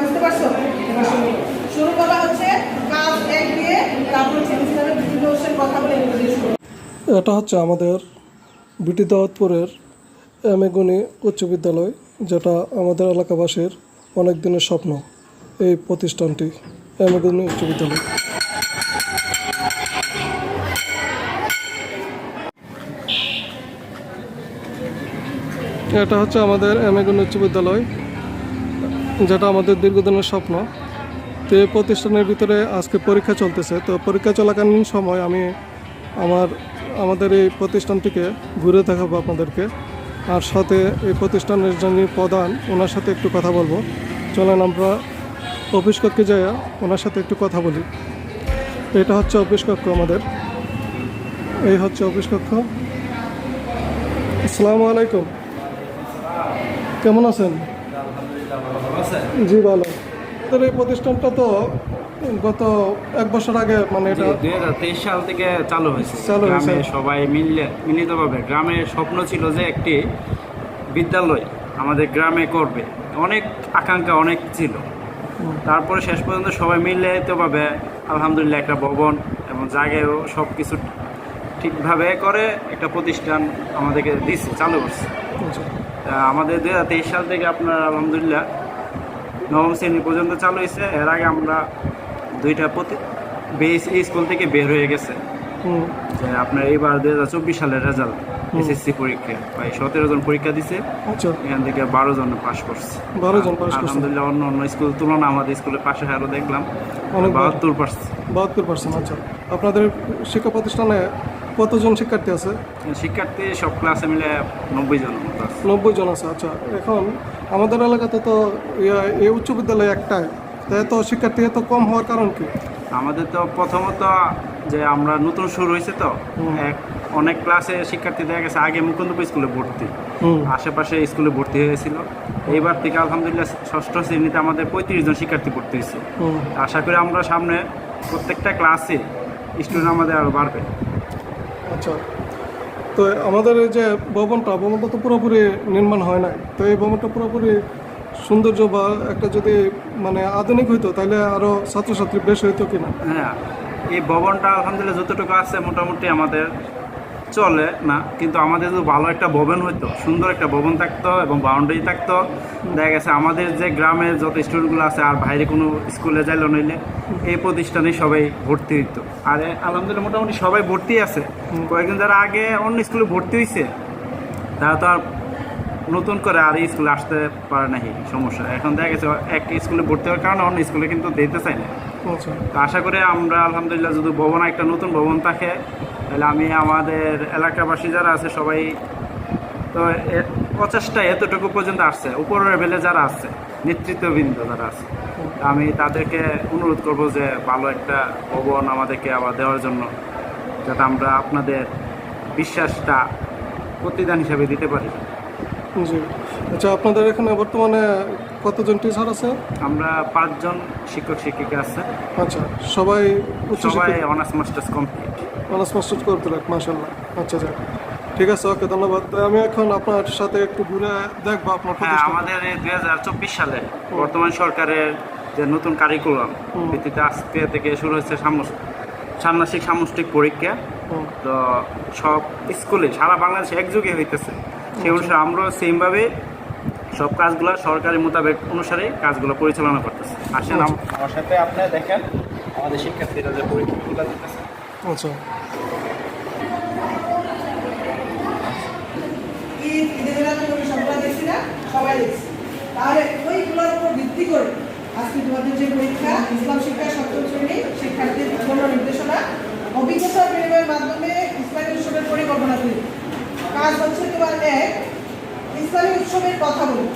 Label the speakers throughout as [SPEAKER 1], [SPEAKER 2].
[SPEAKER 1] বুঝতে পারছ? শুরু করা হচ্ছে কাজ এক দিয়ে তারপর কথা বলে
[SPEAKER 2] এটা হচ্ছে আমাদের বিটি দাওয়াতপুরের এমেগুনি উচ্চ বিদ্যালয়, যেটা আমাদের এলাকাবাসীর অনেক দিনের স্বপ্ন, এই প্রতিষ্ঠানটি এমেগুনি উচ্চ বিদ্যালয়। এটা হচ্ছে আমাদের এম এমেগুনি উচ্চ বিদ্যালয়। যেটা আমাদের দীর্ঘদিনের স্বপ্ন। তো এই প্রতিষ্ঠানের ভিতরে আজকে পরীক্ষা চলতেছে। তো পরীক্ষা চলাকালীন সময় আমি আমার, আমাদের এই প্রতিষ্ঠানটিকে ঘুরে দেখাবো আপনাদেরকে। আর সাথে এই প্রতিষ্ঠানের যিনি প্রধান, ওনার সাথে একটু কথা বলব। চলেন আমরা অফিস কক্ষে যাই ওনার সাথে একটু কথা বলি। এটা হচ্ছে অফিস কক্ষ আমাদের। এই হচ্ছে অফিস কক্ষ। আসসালামু আলাইকুম। কেমন আছেন? জি ভালো। তোর এই প্রতিষ্ঠানটা তো গত এক বছর আগে মানে এটা
[SPEAKER 3] দুই হাজার তেইশ সাল থেকে চালু হয়েছে।
[SPEAKER 2] চালু হয়েছে।
[SPEAKER 3] সবাই মিললে মিলিতভাবে। গ্রামের স্বপ্ন ছিল যে একটি বিদ্যালয় আমাদের গ্রামে করবে। অনেক আকাঙ্ক্ষা অনেক ছিল। তারপরে শেষ পর্যন্ত সবাই মিলিতভাবে আলহামদুলিল্লাহ একটা ভবন এবং জায়গায়ও সব কিছু ঠিকভাবে করে একটা প্রতিষ্ঠান আমাদেরকে দিচ্ছে চালু করছে।
[SPEAKER 2] আচ্ছা,
[SPEAKER 3] আমাদের দু হাজার তেইশ সাল থেকে আপনার আলহামদুলিল্লাহ নবম শ্রেণি পর্যন্ত চালু হয়েছে। এর আগে আমরা দুইটা প্রতি বেস এই স্কুল থেকে বের হয়ে গেছে। যে আপনার এইবার দুই হাজার চব্বিশ সালের রেজাল্ট এসএসসি পরীক্ষা। প্রায় সতেরো জন পরীক্ষা দিছে।
[SPEAKER 2] আচ্ছা।
[SPEAKER 3] এখান থেকে বারো জন পাস করছে।
[SPEAKER 2] 12 জন করছে।
[SPEAKER 3] আলহামদুলিল্লাহ অন্য অন্য স্কুল তুলনা আমাদের স্কুলের পাশে আরও দেখলাম। বাহাত্তর পার্সেন্ট
[SPEAKER 2] বাহাত্তর পার্সেন্ট আচ্ছা। আপনাদের শিক্ষা প্রতিষ্ঠানে কতজন শিক্ষার্থী আছে?
[SPEAKER 3] শিক্ষার্থী সব ক্লাসে মিলে নব্বই জন
[SPEAKER 2] নব্বই জন আছে আচ্ছা। এখন আমাদের এলাকাতে তো এই উচ্চ বিদ্যালয় একটাই। তো শিক্ষার্থী এত কম হওয়ার কারণ কি?
[SPEAKER 3] আমাদের তো প্রথমত যে আমরা নতুন শুরু হয়েছে তো এক অনেক ক্লাসে শিক্ষার্থী দেখা গেছে আগে মুকুন্দপুর স্কুলে ভর্তি। আশেপাশে স্কুলে ভর্তি হয়েছিল। এইবার থেকে আলহামদুলিল্লাহ ষষ্ঠ শ্রেণীতে আমাদের পঁয়ত্রিশ জন শিক্ষার্থী ভর্তি হয়েছে। আশা করি আমরা সামনে প্রত্যেকটা ক্লাসে স্টুডেন্ট আমাদের আরও বাড়বে।
[SPEAKER 2] আচ্ছা তো আমাদের এই যে ভবনটা ভবনটা তো পুরোপুরি নির্মাণ হয় নাই। তো এই ভবনটা পুরোপুরি সৌন্দর্য বা একটা যদি মানে আধুনিক হইতো, তাহলে আরও ছাত্রছাত্রী বেশ হইতো কিনা?
[SPEAKER 3] হ্যাঁ এই ভবনটা আলহামদুলিল্লাহ যতটুকু আছে মোটামুটি আমাদের চলে না কিন্তু আমাদের যদি ভালো একটা ভবন হইতো সুন্দর একটা ভবন থাকতো এবং বাউন্ডারি থাকতো। দেখা গেছে আমাদের যে গ্রামে যত স্টুডেন্টগুলো আছে আর বাইরে কোনো স্কুলে যাইলো নইলে এই প্রতিষ্ঠানে সবাই ভর্তি হইতো। আর আলহামদুলিল্লাহ মোটামুটি সবাই ভর্তি আছে। কয়েকদিন যারা আগে অন্য স্কুলে ভর্তি হয়েছে তারা তো আর নতুন করে আর এই স্কুলে আসতে পারে নাকি সমস্যা। এখন দেখা গেছে এক স্কুলে ভর্তি হওয়ার কারণে অন্য স্কুলে কিন্তু দিতে চায় না তো আশা করি আমরা, আলহামদুলিল্লাহ, যদি ভবন একটা নতুন ভবন থাকে, তাহলে আমি আমাদের এলাকাবাসী যারা আছে, সবাই তো প্রচেষ্টা এতটুকু পর্যন্ত আসছে। উপরের লেভেলে যারা আছে, নেতৃত্ববৃন্দ যারা আছে আমি তাদেরকে অনুরোধ করব যে ভালো একটা ভবন আমাদেরকে আবার দেওয়ার জন্য, যাতে আমরা আপনাদের বিশ্বাসটা প্রতিদান হিসাবে দিতে পারি।
[SPEAKER 2] জি। আচ্ছা আপনাদের এখানে বর্তমানে কতজন টিচার আছে?
[SPEAKER 3] আমরা পাঁচজন শিক্ষক শিক্ষিকা আছে।
[SPEAKER 2] আচ্ছা সবাই
[SPEAKER 3] সবাই honours masters complete
[SPEAKER 2] honours masters করতে লাগ মাসাল্লাহ আচ্ছা যাক। ঠিক আছে ওকে ধন্যবাদ। আমি এখন আপনার সাথে একটু ঘুরে দেখব আপনার
[SPEAKER 3] হ্যাঁ আমাদের এই দুই হাজার চব্বিশ সালে বর্তমান সরকারের যে নতুন কারিকুলাম ভিত্তিতে আজকে থেকে শুরু হচ্ছে সামস- ষান্মাসিক সামষ্টিক পরীক্ষা। তো সব স্কুলে সারা বাংলাদেশে একযোগে হইতেছে। সেই অনুসারে আমরাও সেমভাবে সব কাজগুলো সরকারি মোতাবেক অনুসারে কাজগুলো পরিচালনা করতেছে। আসেন আম- আমার সাথে আপনারা দেখেন আমাদের শিক্ষার্থীরা যে পরীক্ষাগুলো দিতেছে।
[SPEAKER 2] আচ্ছা।
[SPEAKER 1] সবাই দেখছি তাহলে ওইগুলোর উপর ভিত্তি করে আজকে তোমাদের যে পরীক্ষা ইসলাম শিক্ষা সপ্তম শ্রেণি শিক্ষার্থীর জন্য নির্দেশনা অভিজ্ঞতা বিনিময়ের মাধ্যমে ইসলামী উৎসবের পরিকল্পনা তৈরি। কাজ হচ্ছে তোমার এক ইসলামী উৎসবের কথা বলি।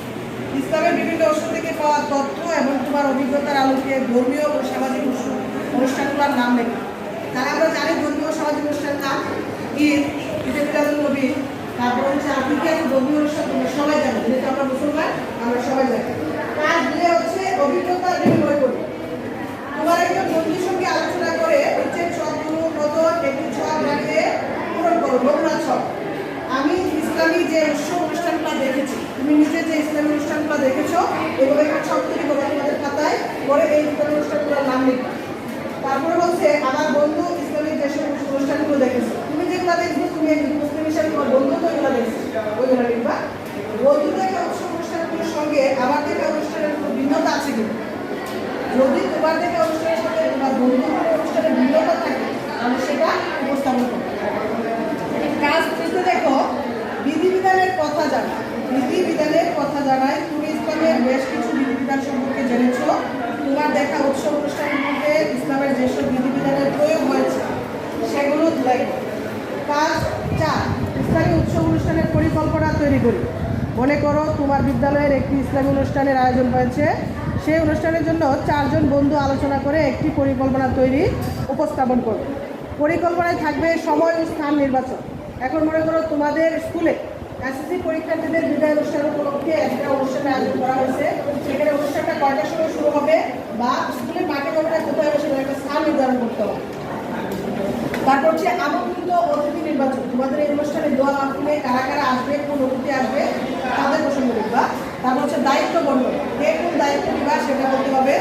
[SPEAKER 1] ইসলামের বিভিন্ন উৎসব থেকে পাওয়া তথ্য এবং তোমার অভিজ্ঞতার আলোকে ধর্মীয় ও সামাজিক উৎসব অনুষ্ঠানগুলোর নাম লেখে। তাহলে আমরা জানি ধর্মীয় সামাজিক অনুষ্ঠান কাজ ঈদ ঈদের নবী তারপর হচ্ছে আফ্রিকা ধর্মীয় অনুষ্ঠান তোমরা সবাই জানো যেহেতু আমরা মুসলমান আমরা সবাই জানি কাজ দুয়ে হচ্ছে অভিজ্ঞতা বিনিময় করি তোমার একজন বন্ধুর সঙ্গে আলোচনা করে হচ্ছে ছকগুলোর মতন একটি ছক লাগিয়ে পূরণ করো নমুনা ছক আমি ইসলামী যে উৎসব অনুষ্ঠানগুলো দেখেছি তুমি নিজে যে ইসলামী অনুষ্ঠানগুলো দেখেছ এভাবে একটা ছক তৈরি করো তোমাদের খাতা অনুষ্ঠান সম্পর্কে জেনেছ তোমার দেখা উৎসব অনুষ্ঠানের মধ্যে ইসলামের যেসব বিধিবিধানের প্রয়োগ হয়েছে সেগুলো তুলাই দাও। কাজ চার ইসলামী উৎসব অনুষ্ঠানের তৈরি করি। মনে করো তোমার বিদ্যালয়ের একটি ইসলামী অনুষ্ঠানের আয়োজন হয়েছে। সেই অনুষ্ঠানের জন্য চারজন বন্ধু আলোচনা করে একটি পরিকল্পনা তৈরি উপস্থাপন করবে। পরিকল্পনায় থাকবে সময় ও স্থান নির্বাচন। এখন মনে করো তোমাদের স্কুলে এসএসসি পরীক্ষার্থীদের বিদায় অনুষ্ঠান উপলক্ষে একটা অনুষ্ঠানের আয়োজন করা হয়েছে। সেখানে অনুষ্ঠানটা কয়টার সময় শুরু হবে বা স্কুলের মাঠে কোথায় কোথায় বসে একটা স্থান নির্ধারণ করতে হবে। তারপর হচ্ছে আমন্ত্রিত অতিথি নির্বাচন তোমাদের এই অনুষ্ঠানে দোয়া মাহফিলে কারা কারা আসবে কোন অতিথি আসবে তাদের প্রসঙ্গ লিখবা। তারপর হচ্ছে দায়িত্ব বন্টন। কে কোন দায়িত্ব নিবা সেটা বলতে হবে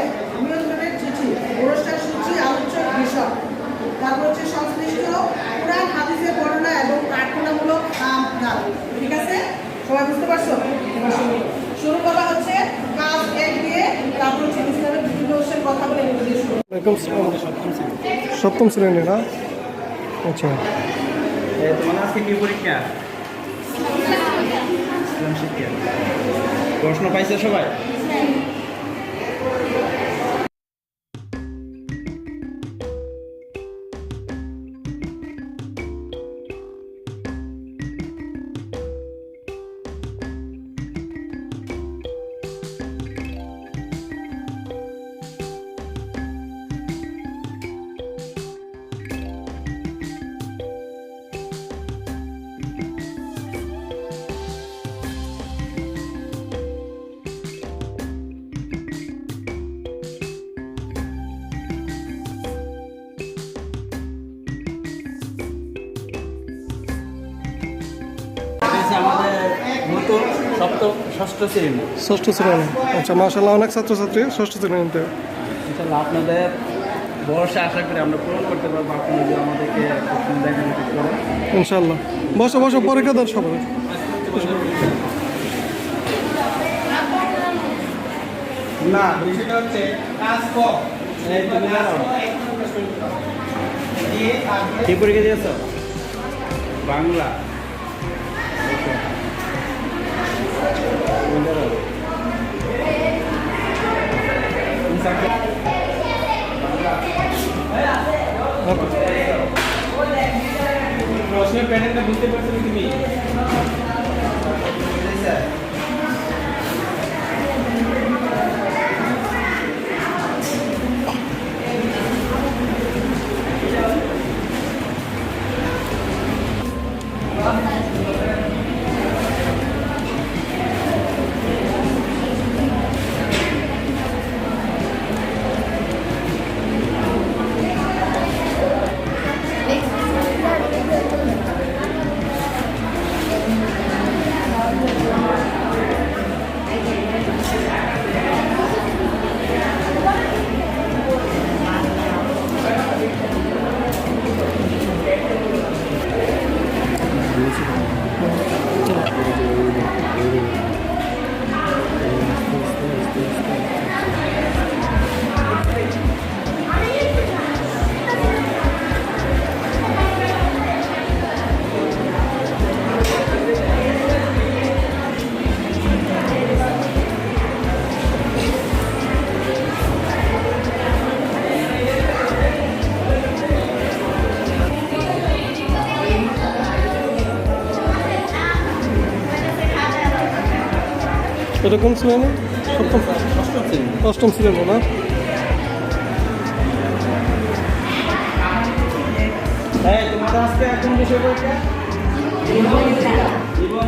[SPEAKER 1] নিয়ন্ত্রণের চিঠি অনুষ্ঠান সূচি আলোচ্য বিষয়। তারপর হচ্ছে সংশ্লিষ্ট কোরআন হাদিসের বর্ণনা এবং প্রার্থনামূলক কাম কাজ ঠিক আছে? সবাই বুঝতে পারছ? শুরু করো। হচ্ছে কাজ এক দিয়ে তারপর হচ্ছে ইসলামের বিভিন্ন অনুষ্ঠান কথা বলে
[SPEAKER 2] সপ্তম শ্রেণি না আচ্ছা
[SPEAKER 3] তোমার আজকে কি পরীক্ষা? প্রশ্ন পাইছে সবাই? ষষ্ঠ শ্রেণি।
[SPEAKER 2] ষষ্ঠ শ্রেণি। আচ্ছা মাসাল্লাহ অনেক ছাত্রছাত্রী ষষ্ঠ শ্রেণীতে।
[SPEAKER 3] ইনশাল্লাহ আপনাদের ভরসা আশা করি আমরা পূরণ করতে পারব। আপনি যদি আমাদেরকে দেখানো
[SPEAKER 2] ইনশাল্লাহ বসো বসো পরীক্ষা দেন সবাই।
[SPEAKER 3] না বিষয়টা হচ্ছে কাজ কম এই তুমি জানো কি পরীক্ষা দিয়েছ? বাংলা।
[SPEAKER 2] এটা কোন সপ্তম
[SPEAKER 3] অষ্টম শ্রেণি
[SPEAKER 2] না?
[SPEAKER 3] আজকে এখন বিষয় জীবন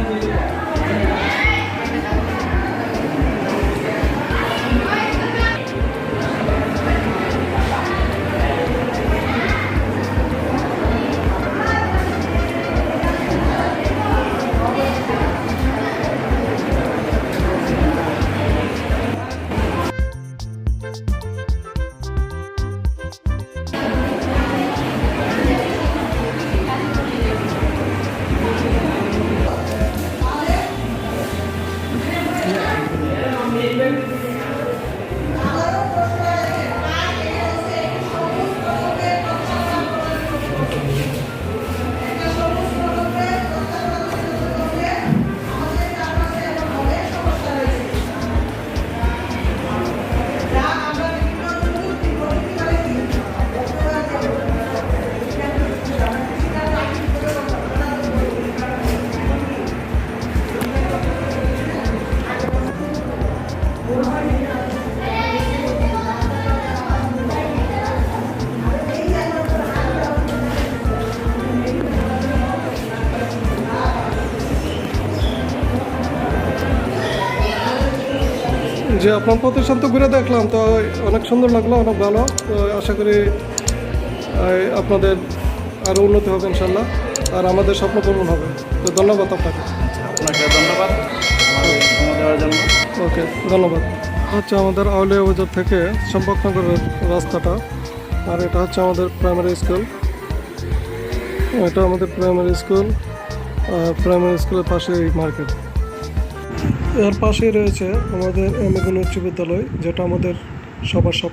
[SPEAKER 2] যে আপনার প্রতিষ্ঠান তো ঘুরে দেখলাম তো অনেক সুন্দর লাগল অনেক ভালো। তো আশা করি আপনাদের আরও উন্নতি হবে ইনশাল্লাহ আর আমাদের স্বপ্ন পূরণ হবে। তো ধন্যবাদ আপনাকে।
[SPEAKER 3] আপনাকে ধন্যবাদ। দেওয়ার জন্য।
[SPEAKER 2] ওকে ধন্যবাদ। হচ্ছে আমাদের আউলিয়া বাজার থেকে চম্পকনগরের রাস্তাটা আর এটা হচ্ছে আমাদের প্রাইমারি স্কুল এটা আমাদের প্রাইমারি স্কুল প্রাইমারি স্কুলের পাশে এই মার্কেট এর পাশেই রয়েছে আমাদের এমএগুন উচ্চ বিদ্যালয় যেটা আমাদের সবার স্বপ্ন।